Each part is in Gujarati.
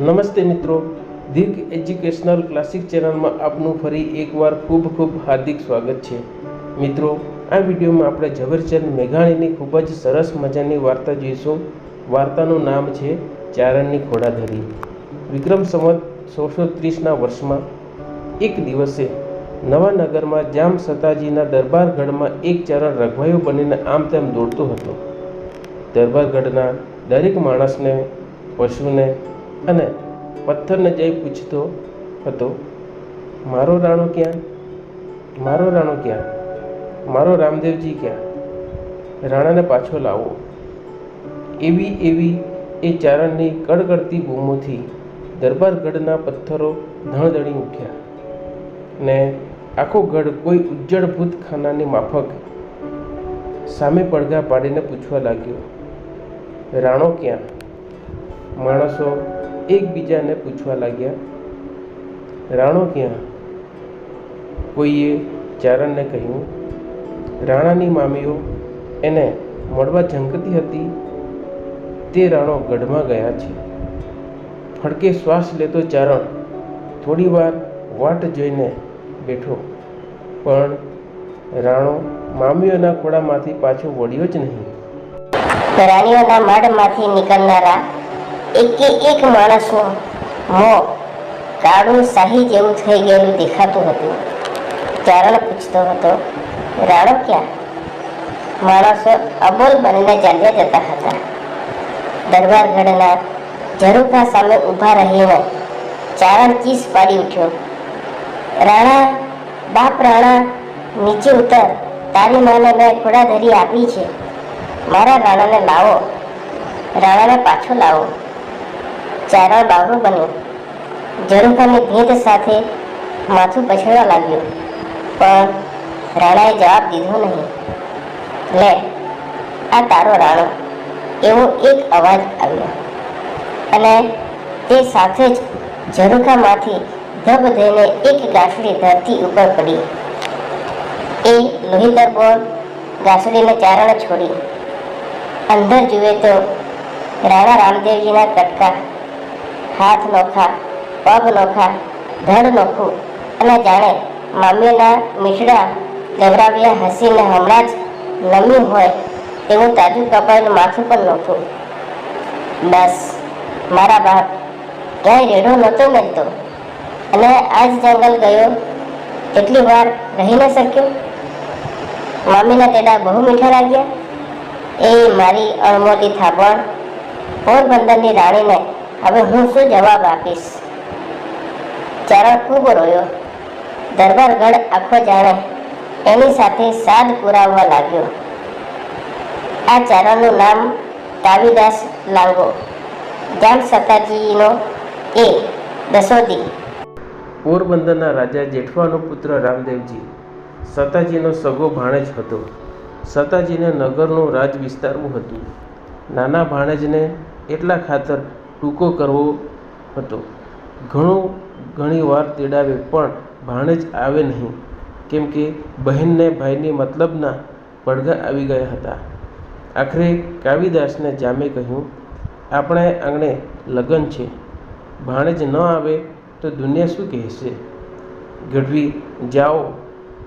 નમસ્તે મિત્રો. દીર્ઘ એજ્યુકેશનલ ક્લાસિક ચેનલમાં આપનું ફરી એકવાર ખૂબ ખૂબ હાર્દિક સ્વાગત છે. મિત્રો, આ વિડીયોમાં આપણે ઝવેરચંદ મેઘાણીની ખૂબ જ સરસ મજાની વાર્તા જોઈશું. વાર્તાનું નામ છે ચારણની ખોડાધરી વિક્રમ સંવત સોળસો ત્રીસના વર્ષમાં એક દિવસે નવાનગરમાં જામ સતાજીના દરબારગઢમાં એક ચારણ રઘવાયો બનીને આમ તેમ દોડતો હતો. દરબારગઢના દરેક માણસને, પશુને અને પથ્થરને જઈ પૂછતો હતો, મારો રાણો ક્યાં? મારો રાણો ક્યાં? મારો રામદેવજી ક્યાં? રાણાને પાછો લાવો. એવી એવી એ ચારણની કડકડતી બૂમોથી દરબારગઢના પથ્થરો ધણધણી ઉઠ્યા ને આખો ગઢ કોઈ ઉજ્જડ ભૂતખાનાની માફક સામે પડઘા પાડીને પૂછવા લાગ્યો, રાણો ક્યાં? માણસો એકબીજાને પૂછવા લાગ્યા, રાણો ક્યાં? કોઈએ ચારણને કહ્યું, રાણાની મામીઓ એને મળવા ઝંકતી હતી. તે રાણો ગઢમાં ગયા છે. ફડકે શ્વાસ લેતો ચારણ થોડી વાર વાટ જોઈને બેઠો. પણ રાણો મામીઓના ખોળામાંથી પાછો વળ્યો જ નહીં. રાણીઓના મઢમાંથી નીકળનારા એકે એક માણસનું મોં કાળું શાહી જેવું થઈ ગયેલું દેખાતું હતું. ચારણ પૂછતો હતો, રાણો ક્યાં? માણસો અબોલ બનીને ચાલ્યા જતા હતા. દરબારગઢના ઝરૂખા સામે ઊભા રહીને ચારણ ચીસ પાડી ઉઠ્યો. રાણા, બાપ રાણા, નીચે ઉતર. તારી માને મેં ખોડાધરી આપી છે. મારા રાણાને લાવો. રાણાને પાછો લાવો. ચારણ બાવરું બન્યું. ઝરૂખાની ભેદ સાથે માથું પછડવા લાગ્યું. પણ રાણાએ જવાબ દીધો નહીં. લે, આ તારો રાણો. એવો એક અવાજ આવ્યો. અને તે સાથે જ ઝરૂખામાંથી ધબ થઈને એક ગાંસડી ધરતી ઉપર પડી. એ લોહીદર બોલ ગાંસડીને ચારણ છોડી. અંદર જુએ તો રાણા રામદેવજીના કટકા હાથ નોખા પગ નોખા ધડ નોખું અને જાણે મામીના મીઠડા ગભરાવ્યા હસીને હમણાં જ નમ્યું હોય તેવું તાજું કપાયેલું માથું પણ નોખું બસ, મારા બાપ, ક્યાંય રેડો નહોતો મળતો. અને આજ જંગલ ગયો એટલી વાર રહી ન શક્યો? મામીના તેડા બહુ મીઠા લાગ્યા. એ મારી અણમોટી થાબણ પોરબંદરની રાણીને હવે હું શું જવાબ આપીશ? ચારણ ખૂબ રોયો. દરબારગઢ આખો જાણે એની સાથે સાદ પુરાવવા લાગ્યો. આ ચારણનું નામ તાવીદાસ લાંગો જામ સતાજીનો એ દસોદી પોરબંદરના રાજા જેઠવાનો પુત્ર રામદેવજી સતાજીનો સગો ભાણેજ હતો. સતાજીને નગરનું રાજ વિસ્તારવું હતું. નાના ભાણેજને એટલા ખાતર ટૂંકો કરવો હતો. ઘણું, ઘણી વાર તેડાવે પણ ભાણેજ આવે નહીં. કેમ કે બહેનને ભાઈની મતલબના પડઘા આવી ગયા હતા. આખરે કાવિદાસને જામે કહ્યું, આપણે આંગણે લગ્ન છે. ભાણેજ ન આવે તો દુનિયા શું કહેશે? ગઢવી, જાઓ.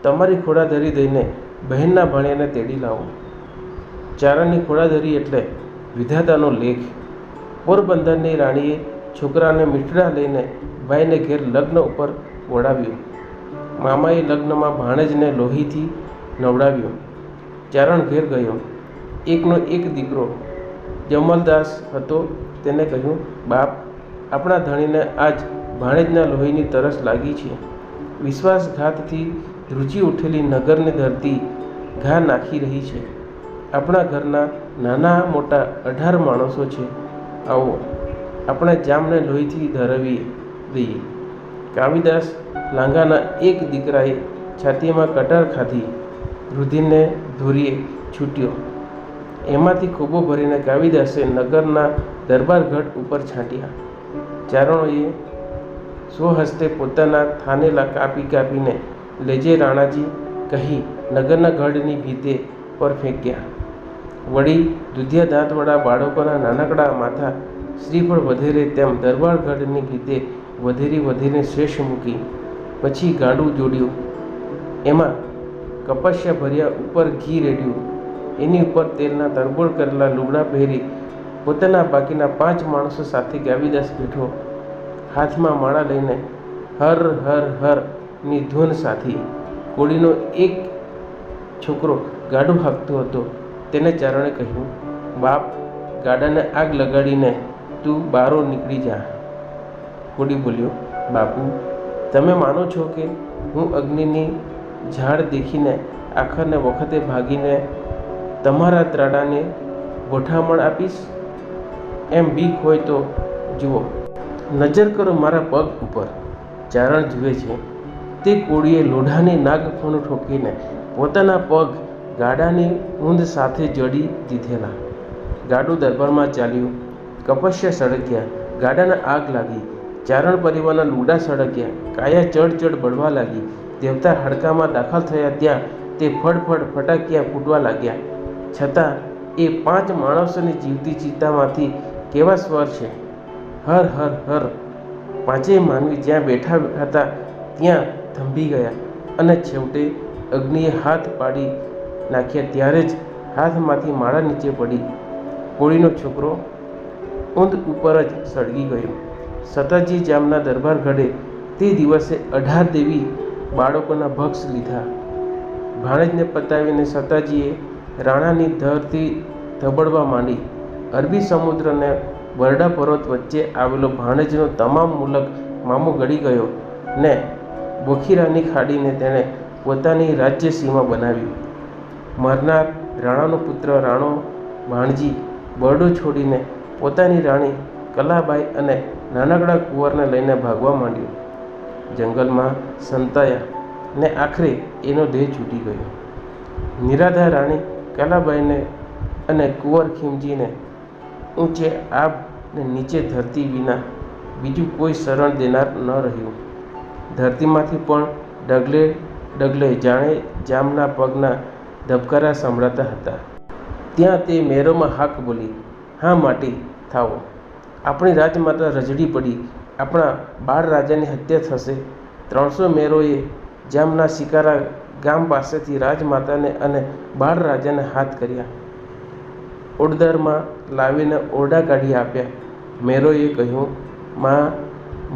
તમારી ખોડાધરી દઈને બહેનના ભાણિયાને તેડી લાવો. ચારણની ખોડાધરી એટલે વિધાતાનો લેખ. પોરબંદરની રાણીએ છોકરાને મીઠડા લઈને ભાઈને ઘેર લગ્ન ઉપર ઓળાવ્યું મામાએ લગ્નમાં ભાણેજને લોહીથી નવડાવ્યો. ચારણ ઘેર ગયો. એકનો એક દીકરો જમલદાસ હતો તેને કહ્યું, બાપ, આપણા ધણીને આજ ભાણેજના લોહીની તરસ લાગી છે. વિશ્વાસઘાતથી ધ્રુજી ઉઠેલી નગરની ધરતી ઘા નાખી રહી છે. આપણા ઘરના નાના મોટા અઢાર માણસો છે. આવો. આપણે જામને લોહીથી ધરાવી દઈએ. કાવિદાસ લાંગાના એક દીકરાએ છાતીમાં કટાર ખાધી. રુધિરને ધોરીએ છૂટ્યો. એમાંથી ખૂબો ભરીને કાવિદાસે નગરના દરબારગઢ ઉપર છાંટ્યા. ચારણોએ સ્વહસ્તે પોતાના થાનેલા કાપી કાપીને, લેજે રાણાજી, કહી નગરના ગઢની ભીતે પર ફેંક્યા. વળી દુધિયા દાંતવાળા બાળકોના નાનકડા માથા શ્રીફળ વધેરે તેમ દરબારગઢની ગીતે વધેરી વધીને શેષ મૂકી પછી ગાડું જોડ્યું. એમાં કપાસ્યા ભર્યા ઉપર ઘી રેડ્યું. એની ઉપર તેલના તરબોળ કરેલા લુગડા પહેરી પોતાના બાકીના પાંચ માણસો સાથે ગાવીદાસ બેઠો. હાથમાં માળા લઈને હર હર હરની ધૂન સાથી કોળીનો એક છોકરો ગાડું હાંકતો હતો. તેને ચારણે કહ્યું, બાપ, ગાડાને આગ લગાડીને તું બારો નીકળી જા. કોડી બોલ્યો, બાપુ, તમે માનો છો કે હું અગ્નિની ઝાડ દેખીને આખરને વખતે ભાગીને તમારા ત્રાડાને ગોઠામણ આપીશ? એમ બીક હોય તો જુઓ. નજર કરો મારા પગ ઉપર. ચારણ જુએ છે. તે કોળીએ લોઢાની નાગફણ ઠોકીને પોતાના પગ ગાડાની ઊંધ સાથે જડી દીધેલા. ગાડું દરબારમાં ચાલ્યું. કપસ્યા સળગ્યા. ગાડાને આગ લાગી. ચારણ પરિવારના લુગડા સળગ્યા. કાયા ચડ ચડ બળવા લાગી. દેવતા હડકામાં દાખલ થયા ત્યાં તે ફડફડ ફટાકિયા ફૂટવા લાગ્યા. છતાં એ પાંચ માણસોની જીવતી ચિત્તામાંથી કેવા સ્વર છે? હર હર હર. પાંચેય માનવી જ્યાં બેઠા હતા ત્યાં થંભી ગયા અને છેવટે અગ્નિએ હાથ પાડી નાખ્યા ત્યારે જ હાથમાંથી માળા નીચે પડી. કોળીનો છોકરો ઊંધ ઉપર જ સળગી ગયો. સતાજી જામના દરબાર ઘડે તે દિવસે અઢાર દેવી બાળકોના ભક્ષ લીધા. ભાણેજને પતાવીને સતાજીએ રાણાની ધરતી ધબડવા માંડી. અરબી સમુદ્રને બરડા પર્વત વચ્ચે આવેલો ભાણેજનો તમામ મુલક મામો ગળી ગયો ને બોખીરાની ખાડીને તેણે પોતાની રાજ્ય સીમા બનાવ્યું મરનાર રાણાનો પુત્ર રાણો ભાણજી બરડો છોડીને પોતાની રાણી કલાબાઈ અને નાનકડા કુંવરને લઈને ભાગવા માંડ્યો. જંગલમાં સંતાયા ને આખરે એનો દેહ છૂટી ગયો. નિરાધાર રાણી કલાબાઈને અને કુંવર ખીમજીને ઊંચે આબ ને નીચે ધરતી વિના બીજું કોઈ શરણ દેનાર ન રહ્યું. ધરતીમાંથી પણ ડગલે ડગલે જાણે જામના પગના ધબકારા સંભળાતા હતા. ત્યાં તે મેરોમાં હાક બોલી, હા, માટી, થાવો. આપણી રાજમાતા રજડી પડી. આપણા બાળ રાજાની હત્યા થશે. ત્રણસો મેરોએ જામના શિકારા ગામ પાસેથી રાજમાતાને અને બાળ રાજાને હાથ કર્યા. ઓડદરમાં લાવીને ઓરડા કાઢી આપ્યા. મેરોએ કહ્યું, માં,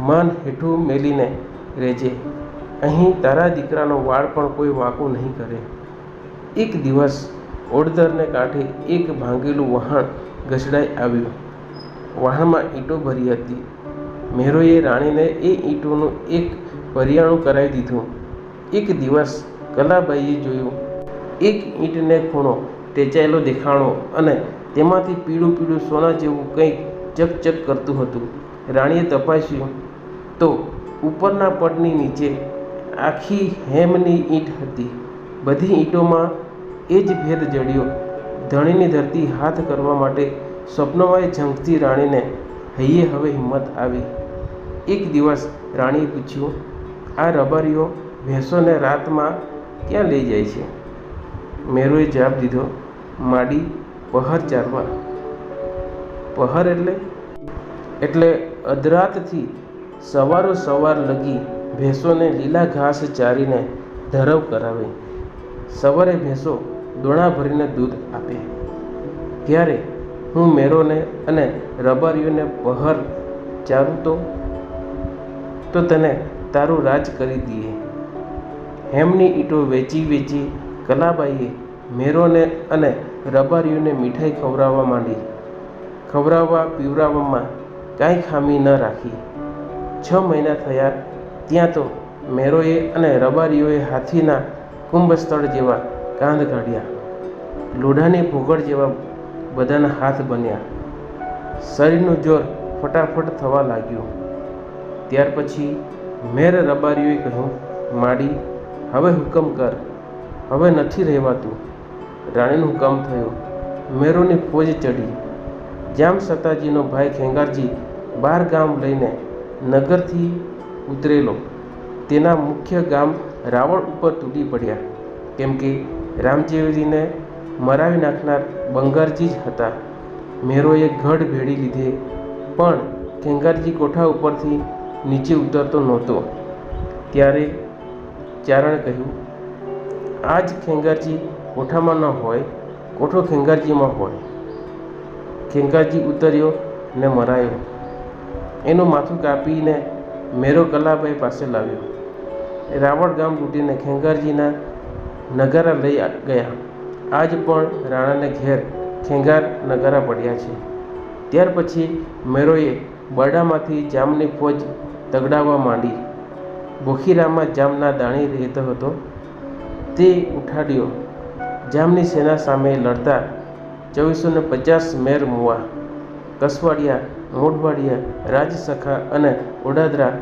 મન હેઠું મેલીને રહેજે. અહીં તારા દીકરાનો વાળ પણ કોઈ વાંકો નહીં કરે. એક દિવસ ઓડદરને કાંઠે એક ભાંગેલું વહાણ ઘસડાઈ આવ્યું. વહાણમાં ઈંટો ભરી હતી. મેરોએ રાણીને એ ઈંટોનું એક પરિયાણું કરાવી દીધું. એક દિવસ કલાબાઈએ જોયું, એક ઈંટને ખૂણો ટેચાયેલો દેખાણો અને તેમાંથી પીળું પીળું સોના જેવું કંઈક ચકચક કરતું હતું. રાણીએ તપાસ્યું, તો ઉપરના પડની નીચે આખી હેમની ઈંટ હતી. બધી ઈંટોમાં એ જ ભેદ જડ્યો. ધણીની ધરતી હાથ કરવા માટે સ્વપ્નમય ઝંખતી રાણીને, હૈયે, હવે હિંમત આવી. એક દિવસ રાણીએ પૂછ્યું, આ રબારીઓ ભેંસોને રાતમાં ક્યાં લઈ જાય છે? મેરુએ જવાબ દીધો, માડી પહર ચારવા. પહર એટલે? એટલે અધરાતથી સવારો સવાર લગી ભેંસોને લીલા ઘાસ ચારીને ધરવ કરાવે. સવારે ભેંસો દોણા ભરીને દૂધ આપે. ત્યારે હું મેરોને અને રબારીઓને પહર ચારું તો? તો તને તારું રાજ કરી દઈએ. હેમની ઈંટો વેચી વેચી કલાબાઈએ મેરોને અને રબારીઓને મીઠાઈ ખવડાવવા માંડી. ખવડાવવા પીવડાવવામાં કાંઈ ખામી ન રાખી. છ મહિના થયા, ત્યાં તો મેરોએ અને રબારીઓએ હાથીના કુંભસ્થળ જેવા કાંધ કાઢ્યા. લોઢાની ભૂગળ જેવા બધાના હાથ બન્યા. શરીરનું જોર ફટાફટ થવા લાગ્યું. ત્યાર પછી મેર રબારીઓએ કહ્યું, માડી, હવે હુકમ કર. હવે નથી રહેવાતું. રાણીનો હુકમ થયો. મેરોની ફોજ ચડી જામ સતાજીનો ભાઈ ખેંગારજી બાર ગામ લઈને નગરથી ઉતરેલો. તેના મુખ્ય ગામ રાવણ ઉપર તૂટી પડ્યા. કેમ કે રામજીવજીને મરાવી નાખનાર બંગારજી જ હતા. મેરોએ ગઢ ભેળી લીધે, પણ ખેંગારજી કોઠા ઉપરથી નીચે ઉતરતો નહોતો. ત્યારે ચારણે કહ્યું, આજ ખેંગારજી કોઠામાં ન હોય, કોઠો ખેંગારજીમાં હોય. ખેંગારજી ઉતર્યો ને મરાયો. એનું માથું કાપીને મેરો કલાભાઈ પાસે લાવ્યો. રાવણ ગામ લૂંટીને ખેંગારજીના નગારા લઈ ગયા. આજ પણ રાણાને ઘેર ખેંગાર નગારા પડ્યા છે. ત્યાર પછી મેરોએ બરડામાંથી જામની ફોજ તગડાવવા માંડી. બોખીરામાં જામના દાણી રહેતો હતો. તે ઉઠાડ્યો. જામની સેના સામે લડતા ચોવીસો ને પચાસ મેર મુવા, કસવાડિયા મોટવાડિયા રાજસખા અને ઓડાદરા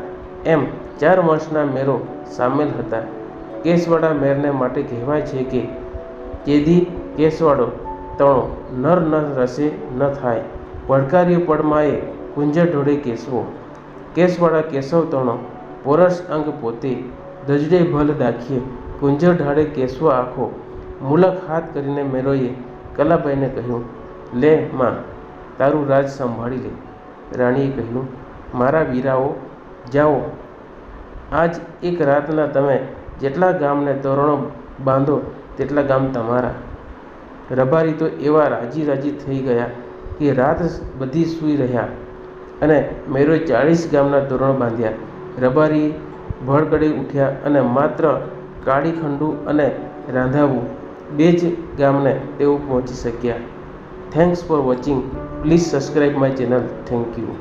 એમ ચાર વંશના મેરો સામેલ હતા. કેસવાડા મેરને માટે કહેવાય છે કે કેદી કેસવાડો તણો નર ન રસે ન થાય. પડકાર્યો પડમાએ કુંજર ઢોળે કેસવો. કેસવાળા કેશવ તણો પોરસ અંગ પોતે દજડે ભલ દાખીએ. કુંજર ઢાળે કેસવો આખો. મુલક હાથ કરીને મેરોએ કલાભાઈને કહ્યું, લે માં, તારું રાજ સંભાળી લે. રાણીએ કહ્યું, મારા વીરાઓ, જાઓ આજ એક રાતના તમે જેટલા ગામને તોરણો બાંધો, તેટલા ગામ તમારા. રબારી તો એવા રાજી રાજી થઈ ગયા કે રાત બધી સૂઈ રહ્યા અને મેરોએ ચાળીસ ગામના તોરણો બાંધ્યા. રબારી ભળગડી ઉઠ્યા અને માત્ર કાળીખંડુ અને રાંધાવું, બે જ ગામને તેઓ પહોંચી શક્યા. Thanks for watching please subscribe my channel thank you